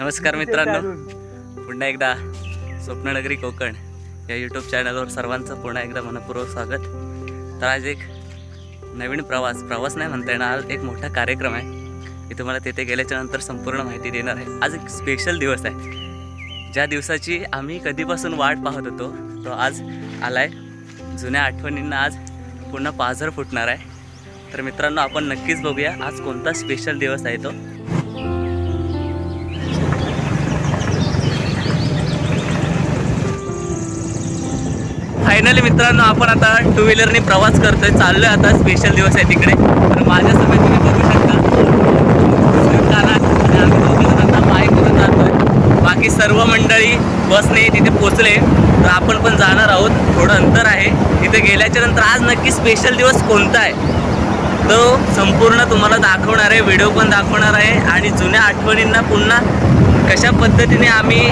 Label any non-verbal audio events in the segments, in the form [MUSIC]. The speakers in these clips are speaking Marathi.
नमस्कार मित्रांनो. पुन्हा एकदा स्वप्ननगरी कोकण या यूट्यूब चॅनलवर सर्वांचं पुन्हा एकदा मनपूर्वक स्वागत. तर आज एक नवीन प्रवास प्रवास नाही म्हणता येणार आज एक मोठा कार्यक्रम आहे. मी तुम्हाला तिथे गेल्याच्यानंतर संपूर्ण माहिती देणार आहे. आज एक स्पेशल दिवस आहे. ज्या दिवसाची आम्ही कधीपासून वाट पाहत होतो तो आज आला आहे जुन्या आठवणींना आज पुन्हा पाझर फुटणार आहे. तर मित्रांनो आपण नक्कीच बघूया आज कोणता स्पेशल दिवस आहे तो. फायनली मित्रांनो आपण आता टू व्हीलरने प्रवास करतोय. चाललोय आता स्पेशल दिवस आहे तिकडे. तर माझ्यासमोर तुम्ही बघू शकता. आणि आम्ही दोघं आता करून जातोय. बाकी सर्व मंडळी बसने तिथे पोचले तर आपण पण जाणार आहोत. थोडं अंतर आहे. तिथे गेल्याच्यानंतर आज नक्की स्पेशल दिवस कोणता आहे? तो संपूर्ण तुम्हाला दाखवणार आहे. व्हिडिओ पण दाखवणार आहे. आणि जुन्या आठवणींना पुन्हा कशा पद्धतीने आम्ही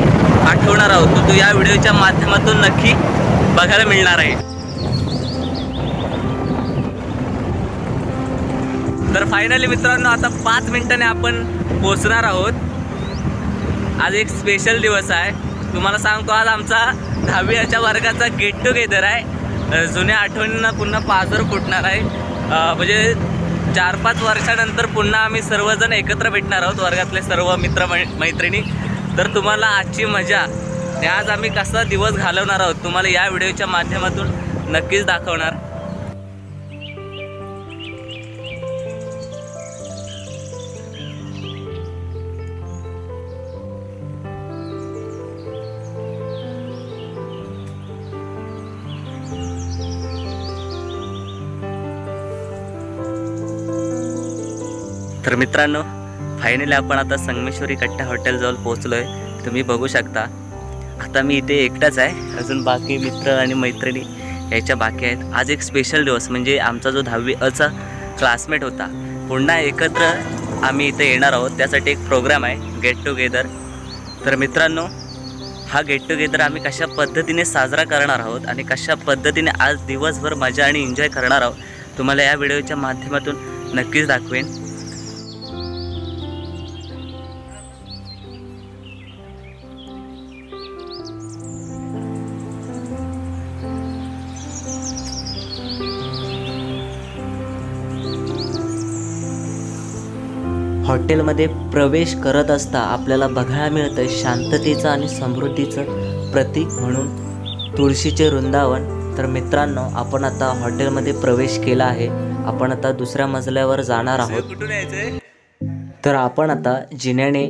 आठवणार आहोत? तो या व्हिडिओच्या माध्यमातून नक्की बघायला मिळणार आहे. तर फायनली मित्रांनो आता पाच मिनिटाने आपण पोचणार आहोत. आज एक स्पेशल दिवस आहे. तुम्हाला सांगतो आज आमचा दहावीच्या वर्गाचा गेट टुगेदर आहे. जुन्या आठवणींना पुन्हा पाझर फुटणार आहे. म्हणजे चार पाच वर्षानंतर पुन्हा आम्ही सर्वजण एकत्र भेटणार आहोत वर्गातले सर्व मित्र मै मैत्रिणी तर तुम्हाला आजची मजा आणि आज आम्ही कसा दिवस घालवणार आहोत तुम्हाला या व्हिडिओच्या माध्यमातून नक्कीच दाखवणार. तर मित्रांनो फायनली आपण आता संगमेश्वरी कट्टा हॉटेलजवळ पोहोचलो आहे तुम्ही बघू शकता आता मी इथे एकटाच आहे. अजून बाकी मित्र आणि मैत्रिणी यायच्या बाकी आहेत. आज एक स्पेशल दिवस म्हणजे आमचा जो दहावी अचा क्लासमेट होता पुन्हा एकत्र आम्ही इथे येणार आहोत. त्यासाठी एक प्रोग्राम आहे गेट टुगेदर तर मित्रांनो हा गेट टुगेदर आम्ही कशा पद्धतीने साजरा करणार आहोत आणि कशा पद्धतीने आज दिवसभर मजा आणि एन्जॉय करणार आहोत तुम्हाला या व्हिडिओच्या माध्यमातून नक्कीच दाखवेन. हॉटेलमध्ये प्रवेश करत असता आपल्याला बघायला मिळतं शांततेचं आणि समृद्धीचं प्रतीक म्हणून. तुळशीचे वृंदावन. तर मित्रांनो आपण आता हॉटेलमध्ये प्रवेश केला आहे. आपण आता दुसऱ्या मजल्यावर जाणार आहोत. तर आपण आता जिन्याने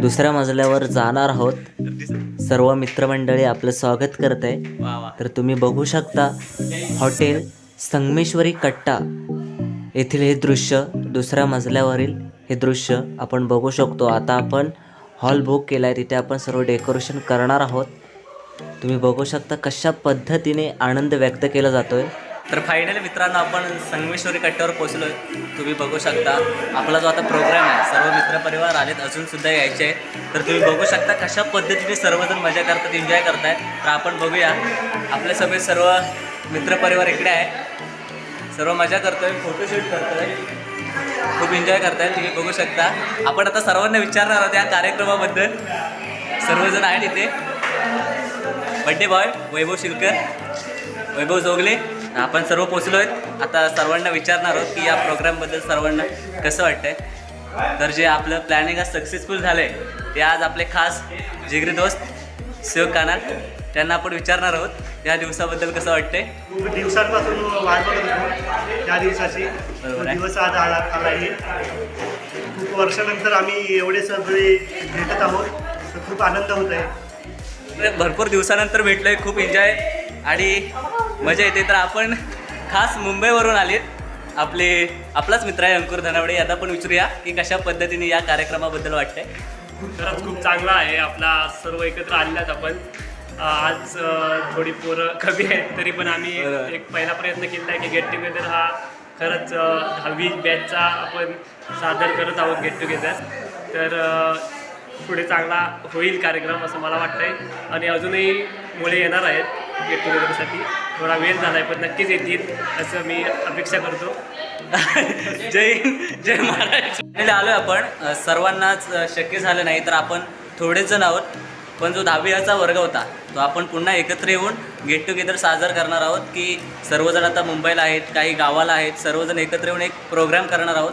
दुसऱ्या मजल्यावर जाणार आहोत. सर्व मित्रमंडळी आपलं स्वागत करत आहे तर तुम्ही बघू शकता हॉटेल संगमेश्वरी कट्टा. येथील हे दृश्य दुसऱ्या मजल्यावरील हे दृश्य आपण बघू शकतो. आता आपण हॉल बुक केला आहे तिथे आपण सर्व डेकोरेशन करणार आहोत. तुम्ही बघू शकता कशा पद्धतीने आनंद व्यक्त केला जातोय. तर फायनली मित्रांनो आपण संगमेश्वरी कट्ट्यावर पोहोचलो. तुम्ही बघू शकता आपला जो आता प्रोग्राम आहे सर्व मित्रपरिवार आलेत अजून सुद्धा यायचे आहे तर तुम्ही बघू शकता कशा पद्धतीने सर्वजण मजा करतात एन्जॉय करतायत. तर आपण बघूया आपल्या सगळे सर्व मित्रपरिवार इकडे आहे. सर्व मजा करतोय फोटोशूट करतोय. खूप एन्जॉय करतायत तुम्ही बघू शकता. आपण आता सर्वांना विचारणार आहोत या कार्यक्रमाबद्दल. सर्वजण आहेत इथे. Birthday boy Vaibhav Shilkar Vaibhav Jogle. आपण सर्व पोचलो आहेत आता सर्वांना विचारणार आहोत की या प्रोग्रामबद्दल सर्वांना कसं वाटतंय? तर जे आपलं प्लॅनिंग आज सक्सेसफुल झालं आहे ते आज आपले खास जिगरी दोस्त शिव काना त्यांना आपण विचारणार आहोत. या दिवसाबद्दल कसं वाटतंय? खूप दिवसांपासून वाट बघत होतो. त्या दिवसाची. तो बरोबर आहे. दिवस आज आला आला आहे. खूप वर्षानंतर आम्ही एवढे सगळे भेटत आहोत. तर खूप आनंद होत आहे. भरपूर दिवसानंतर भेटलोय. खूप एन्जॉय आणि मजा येते. तर आपण खास मुंबईवरून आलेत. आपले आपलाच मित्र आहे अंकुर धनावडे. आता पण विचारूया की कशा पद्धतीने या कार्यक्रमाबद्दल वाटतंय? खरंच खूप चांगला आहे. आपला सर्व एकत्र आणल्यात आपण. आज थोडी पोरं कमी आहेत तरी पण आम्ही. एक पहिला प्रयत्न केला आहे की गेट टुगेदर हा खरंच दहावी बॅचचा आपण सादर करत आहोत गेट टुगेदर तर पुढे चांगला होईल कार्यक्रम असं मला वाटतंय. आणि अजूनही मुले येणार आहेत गेट टुगेदरसाठी थोडा वेळ झाला आहे पण नक्कीच येतील असं मी अपेक्षा करतो. [LAUGHS] जय जय महाराष्ट्र. आलोय आपण. सर्वांनाच शक्य झालं नाही तर आपण थोडेच जण आहोत. पण जो दहावीचा वर्ग होता तो आपण पुन्हा एकत्र येऊन गेट टुगेदर साजर करणार आहोत की सर्वजण आता मुंबईला आहेत काही गावाला आहेत सर्वजण एकत्र येऊन एक प्रोग्राम करणार आहोत.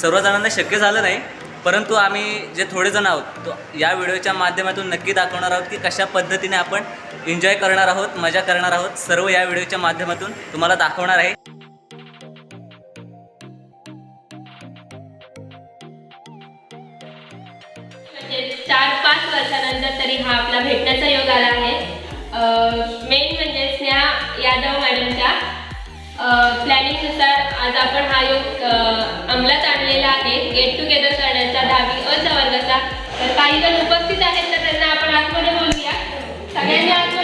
सर्वजणांना शक्य झालं नाही परंतु आम्ही जे थोडेजण आहोत तो या व्हिडिओच्या माध्यमातून नक्की दाखवणार आहोत की कशा पद्धतीने आपण एन्जॉय करणार आहोत मजा करणार आहोत. सर्व या व्हिडिओच्या माध्यमातून तुम्हाला दाखवणार आहे. वर्षानंतर तरी हा आपला भेटण्याचा योग आला आहे. मेन म्हणजे स्नेहा यादव मॅडमच्या प्लॅनिंगनुसार आज आपण हा योग अंमलात आणलेला आहे. गेट टुगेदर करण्याचा दहावी अ वर्गाचा तर काही जण उपस्थित आहेत तर त्यांना आपण आतमध्ये बोलूया. सगळ्यांनी आतमध्ये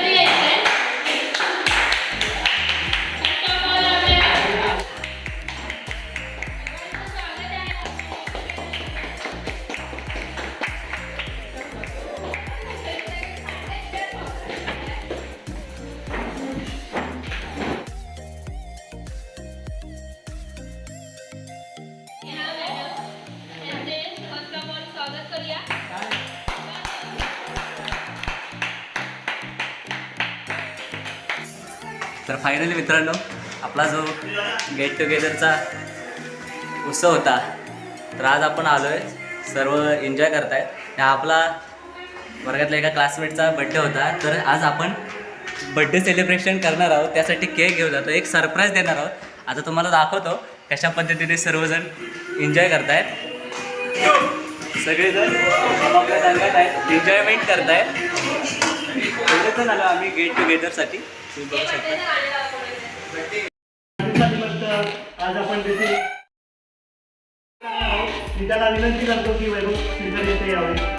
तर फायनली मित्रांनो आपला जो गेट टुगेदरचा उत्सव होता तर आज आपण आलो आहे सर्व एन्जॉय करतायत. हा आपला वर्गातल्या एका क्लासमेटचा बड्डे होता तर आज आपण बड्डे सेलिब्रेशन करणार आहोत त्यासाठी केक घेऊन जातो एक सरप्राईज देणार आहोत. आता तुम्हाला दाखवतो कशा पद्धतीने सर्वजण एन्जॉय करतायत. सगळेजण आपापल्या रंगात आहेत एन्जॉयमेंट करतायत सगळेजण आलो आम्ही गेट टुगेदरसाठी तुम्ही बघू शकता आज आपण तिथे मी त्याला विनंती करतो की वैभव श्रीधर येथे यावे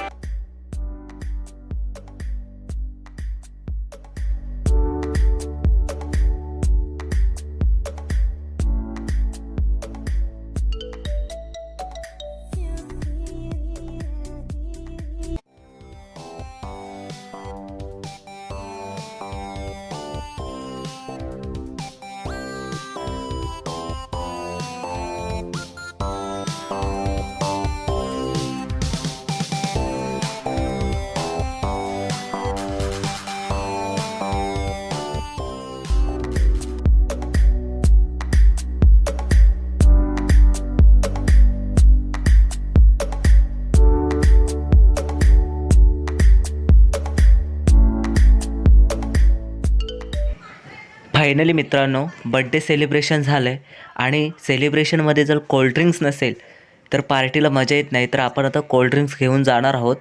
फायनली मित्रांनो बड्डे सेलिब्रेशन झालं आहे आणि सेलिब्रेशनमध्ये जर कोल्ड्रिंक्स नसेल तर पार्टीला मजा येत नाही. तर आपण आता कोल्ड्रिंक्स घेऊन जाणार आहोत.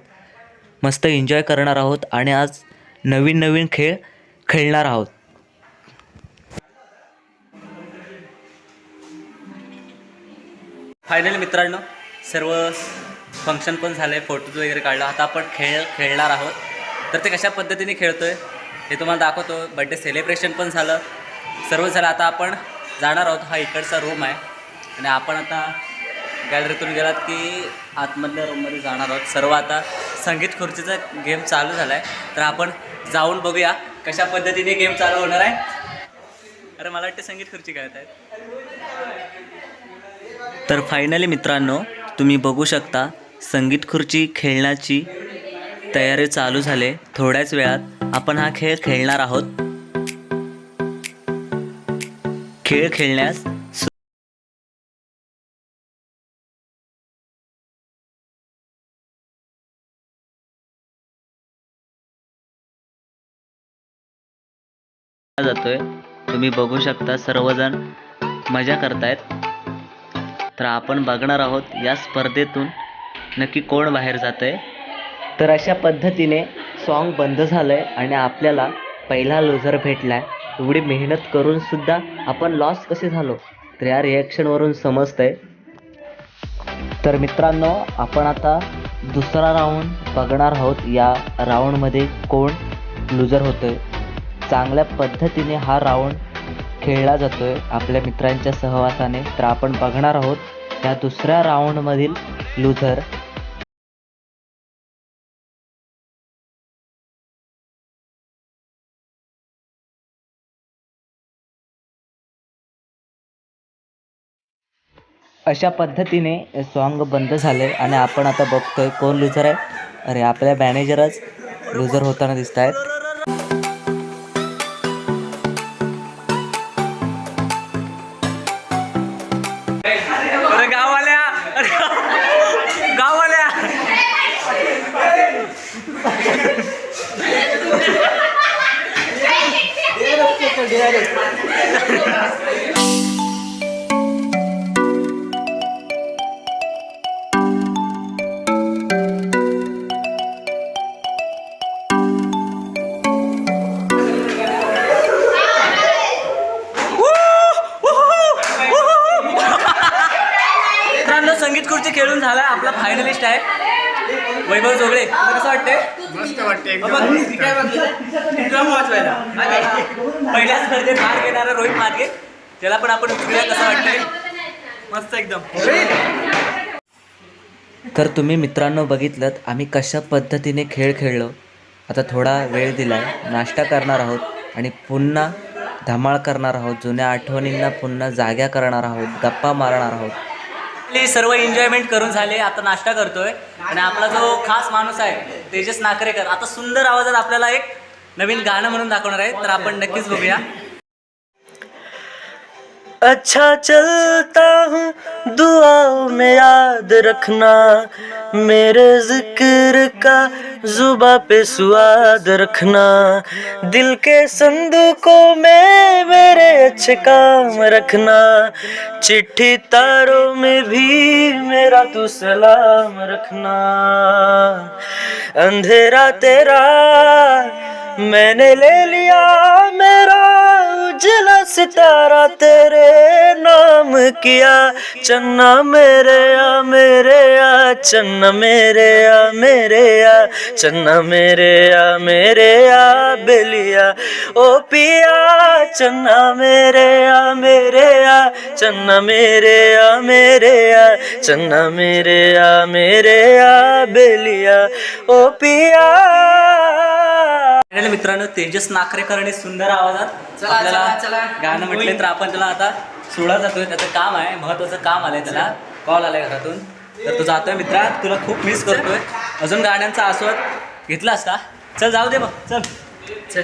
मस्त एन्जॉय करणार आहोत आणि आज नवीन नवीन खेळ खेळणार आहोत. फायनली मित्रांनो सर्व फंक्शन पण झालं आहे फोटोज वगैरे काढला. आता आपण खेळ खेळणार आहोत. तर ते कशा पद्धतीने खेळतो आहे हे तुम्हाला दाखवतो. बड्डे सेलिब्रेशन पण झालं. सर्व झालं आता आपण जाणार आहोत. हा इकडचा रूम आहे. आणि आपण आता गॅलरीतून गेलात की आतमधल्या रूममध्ये जाणार आहोत. सर्व आता संगीत खुर्चीचा गेम चालू झाला आहे तर आपण जाऊन बघूया कशा पद्धतीने गेम चालू होणार आहे. अरे मला वाटते संगीत खुर्ची खेळत आहेत. तर फायनली मित्रांनो तुम्ही बघू शकता संगीत खुर्ची खेळण्याची तयारी चालू झाले. थोड्याच वेळात आपण हा खेळ खेळणार आहोत. खेळ खेळण्यास जातोय तुम्ही बघू शकता सर्वजण मजा करतायत. तर आपण बघणार आहोत या स्पर्धेतून नक्की कोण बाहेर जात आहे तर अशा पद्धतीने सॉन्ग बंद झालं आहे आणि आपल्याला पहिला लुझर भेटला आहे एवढी मेहनत करून सुद्धा आपण लॉस कसे झालो? तर या रिॲक्शनवरून समजतं आहे तर मित्रांनो आपण आता दुसरा राऊंड बघणार आहोत. या राऊंडमध्ये कोण लुजर होतोय? चांगल्या पद्धतीने हा राऊंड खेळला जातोय आपल्या मित्रांच्या सहवासाने. तर आपण बघणार आहोत या दुसऱ्या राऊंडमधील लुझर अशा पद्धतीने सॉन्ग बंद झाले आणि आपण आता बघतोय कोण लुझर आहे. अरे आपल्या मॅनेजरच लुझर होताना दिसत आहेत पहिल्या स्पर्धेत भाग घेणारा रोहित मार्गे. त्याला पण आपण विचारूया कसं वाटतंय. मस्त एकदम. तर तुम्ही मित्रांनो बघितलं आम्ही कशा पद्धतीने खेळ खेळलो. आता थोडा वेळ दिला नाश्ता करणार आहोत आणि पुन्हा धमाळ करणार आहोत. जुन्या आठवणींना पुन्हा जाग्या करणार आहोत. गप्पा मारणार आहोत. सर्व एन्जॉयमेंट करून झाले. आता नाश्ता करतोय. आणि आपला जो खास माणूस आहे तेजस नाकरेकर. आता सुंदर आवाजात आपल्याला एक नवीन गाणं म्हणून दाखवणार आहे तर आपण नक्कीच बघूया. अच्छा चलता हूँ दुआओं में याद रखना। मेरे जिक्र का जुबा पे सुआद रखना। दिल के संदूकों में मेरे अच्छे काम रखना। चिट्ठी तारों में भी मेरा तू सलाम रखना। अंधेरा तेरा मैंने ले लिया मेरा उजला सितारा तेरे नाम किया चन्ना मेरे आ मेरे आ चन्ना मेरे आ मेरे आ चन्ना मेरे आ मेरे आ बेलिया ओ पिया चन्ना मेरे आ मेरे आ चन्ना मेरे आ मेरे आ चन्ना मेरे आ मेरे आ बेलिया ओ पिया फायनली मित्रांनो तेजस नाकरेकरने सुंदर आवाजात आपल्याला गाणं म्हटले तर आपण त्याला आता सोडा जातोय. त्याचं काम आहे महत्वाचं काम आलंय त्याला. कॉल आलाय घरातून. तर तो जातोय मित्रा तुला खूप मिस करतोय. अजून गाण्यांचा आस्वाद घेतलास का? चल जाऊ दे मग. चल. चल.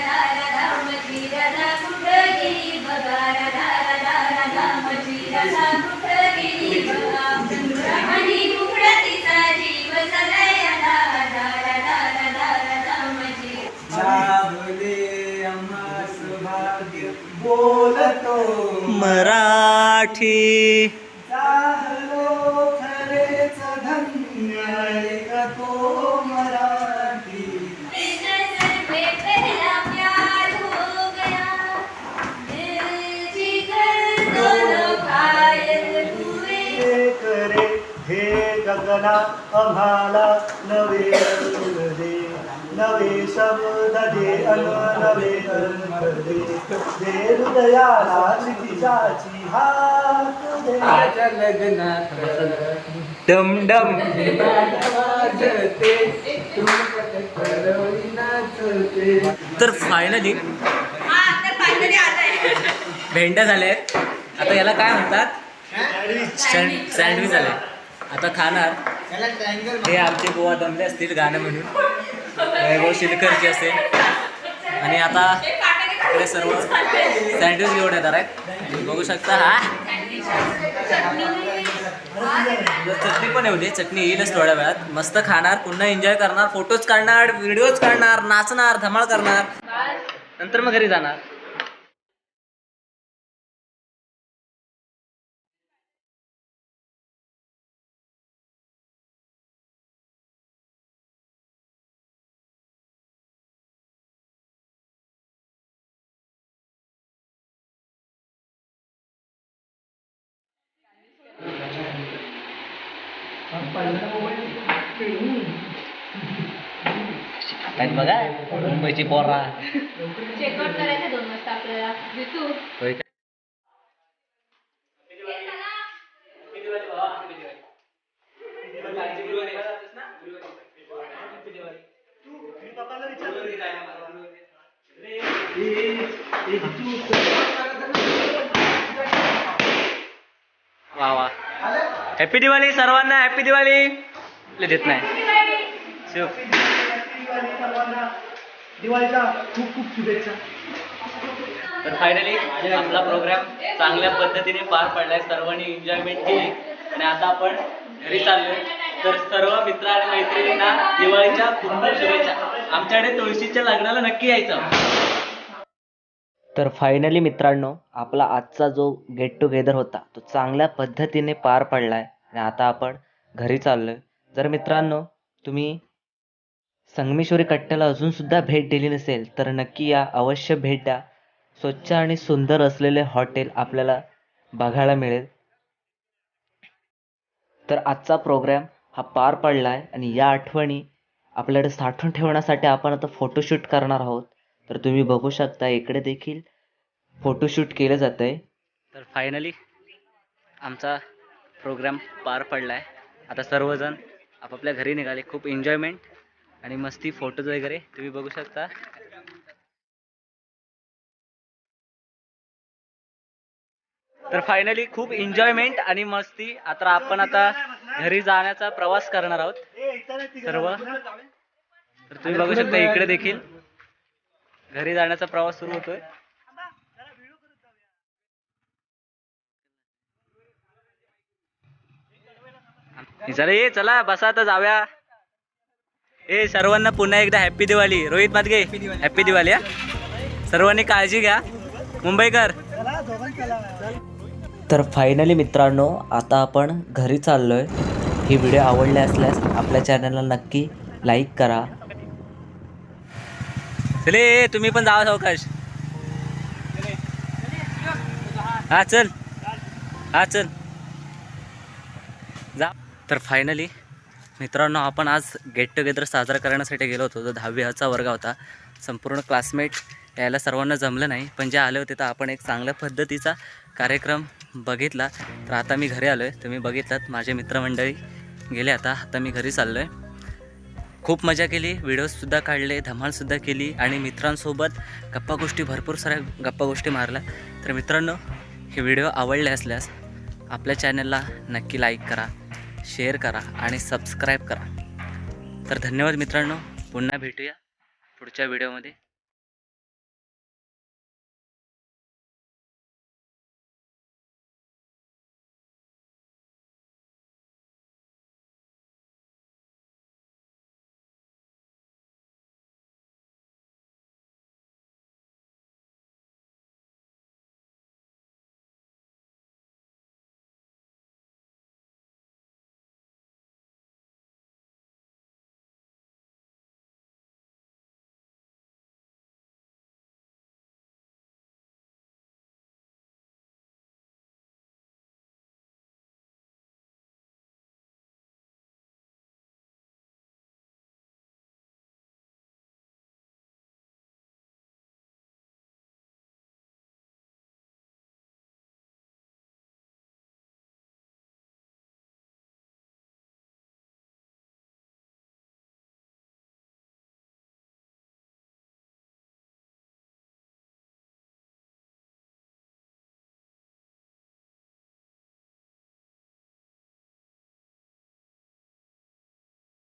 गगना आम्हाला नवे रंग दे नवे शब्द दे अन नवे दे दे हृदयाला क्षितिजाची हाक दे. डम डम. तर फायनली भेंड्या झाल्या. आहेत आता याला काय म्हणतात? सँड- सँडविच झाले आता खाणार. हे आमचे गोवा दमले असतील गाणं म्हणून. वैभव शिलकरची असेल. आणि आता हे सर्व सँडविच घेऊन येणार आहेत. बघू शकता हा. चटणी पण येऊ दे चटणी येईलच थोड्या वेळात. मस्त खाणार पुन्हा एन्जॉय करणार फोटोज काढणार व्हिडिओज काढणार नाचणार धमाल करणार. नंतर मग घरी जाणार. बघा? मुंबईची पोरा. चेकआउट करायचं दोन वाजता आपल्याला. भेटू हॅपी दिवाळी सर्वांना हॅपी दिवाळी ले देत नाही. शिव. दिवाळी सर्वांना. दिवाळीच्या खूप खूप शुभेच्छा. तर फायनली आपला प्रोग्राम चांगल्या पद्धतीने पार पडलाय. सर्वांनी एन्जॉयमेंट केली. आणि आता आपण घरी चाललोय. तर सर्व मित्र आणि मैत्रिणींना दिवाळीच्या खूप खूप शुभेच्छा. आमच्याकडे तुळशीच्या लग्नाला नक्की यायचं. तर फायनली मित्रांनो आपला आजचा जो गेट टुगेदर होता तो चांगल्या पद्धतीने पार पडला आहे आणि आता आपण घरी चाललोय. जर मित्रांनो तुम्ही संगमेश्वरी कट्ट्याला अजून सुद्धा भेट दिली नसेल तर नक्की या अवश्य भेट द्या. स्वच्छ आणि सुंदर असलेले हॉटेल आपल्याला बघायला मिळेल. तर आजचा प्रोग्राम हा पार पडला आहे आणि या आठवणी आपल्याकडे साठवून ठेवण्यासाठी आपण आता फोटोशूट करणार आहोत. तर तुम्ही बघू शकता इकडे देखील फोटोशूट केलं जातं आहे तर फायनली आमचा प्रोग्राम पार पडला आहे आता सर्वजण आपापल्या घरी निघाले. खूप एन्जॉयमेंट आणि मस्ती फोटोज वगैरे तुम्ही बघू शकता. तर फायनली खूप एन्जॉयमेंट आणि मस्ती. आता आपण आता घरी जाण्याचा प्रवास करणार आहोत. सर्व. तर तुम्ही बघू शकता इकडे देखील घरी जाण्याचा प्रवास सुरू होतोय. चला ये चला बसा आता जाऊया. ए सर्वांना पुन्हा एकदा हॅप्पी दिवाळी. रोहित मातगे हॅप्पी दिवाळी हा. सर्वांनी काळजी घ्या. मुंबईकर तर फायनली मित्रांनो आता आपण घरी चाललोय. ही व्हिडिओ आवडले असल्यास आपल्या चॅनलला नक्की लाईक करा. चले तुम्ही पण जावा सावकाश. हा चल. हा चल. जा. तर फायनली मित्रांनो आपण आज गेट टुगेदर साजरा करण्यासाठी गेलो होतो. जो दहावी हाचा वर्ग होता. संपूर्ण क्लासमेट यायला सर्वांना जमलं नाही. पण जे आले होते तर आपण एक चांगल्या पद्धतीचा कार्यक्रम बघितला. तर आता मी घरी आलो आहे तुम्ही बघितलात. माझे मित्रमंडळी गेले आता. आता मी घरी चाललो आहे खूप मजा केली व्हिडिओजसुद्धा काढले धमालसुद्धा केली आणि मित्रांसोबत गप्पा गोष्टी भरपूर साऱ्या गप्पा गोष्टी मारल्या. तर मित्रांनो हे व्हिडिओ आवडले असल्यास आपल्या चॅनलला नक्की लाईक करा शेअर करा आणि सबस्क्राईब करा. तर धन्यवाद मित्रांनो पुन्हा भेटूया पुढच्या व्हिडिओमध्ये